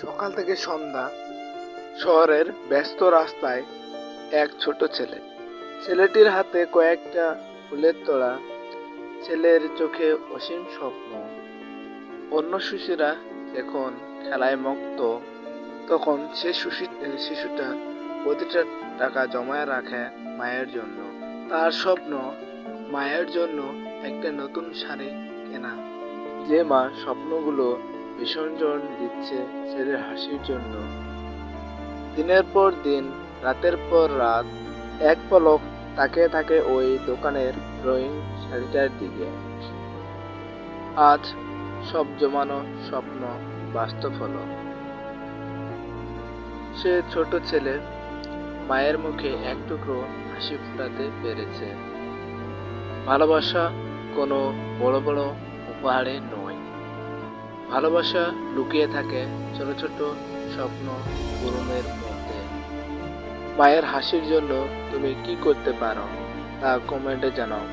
সকাল থেকে সন্ধ্যা শহরের ব্যস্ত রাস্তায় এক ছোট ছেলে। ছেলেটির হাতে কয়েকটা ফুলের তোড়া, ছেলের চোখে অসীম স্বপ্ন। অন্য শিশুরা যখন খেলায় মুক্ত তখন সে শিশু- শিশুটা প্রতিটা টাকা জমায় রাখে মায়ের জন্য। তার স্বপ্ন মায়ের জন্য একটা নতুন শাড়ি কেনা। যে মা স্বপ্নগুলো বিসর্জন দিচ্ছে ছেলের হাসির জন্য। দিনের পর দিন, রাতের পর রাত, এক পলক তাকে থাকে ওই দোকানের ড্রয়িং শাড়িটার দিকে। আজ সব জমানো স্বপ্ন বাস্তব হলো। সে ছোট ছেলে মায়ের মুখে এক টুকরো হাসি ফুটাতে পেরেছে। ভালোবাসা কোনো বড় বড় উপহারে নয়। ভালোবাসা লুকিয়ে থাকে ছোট ছোট স্বপ্ন পূরণের মধ্যে। মায়ের হাসির জন্য তুমি কি করতে পারো তা কমেন্টে জানাও।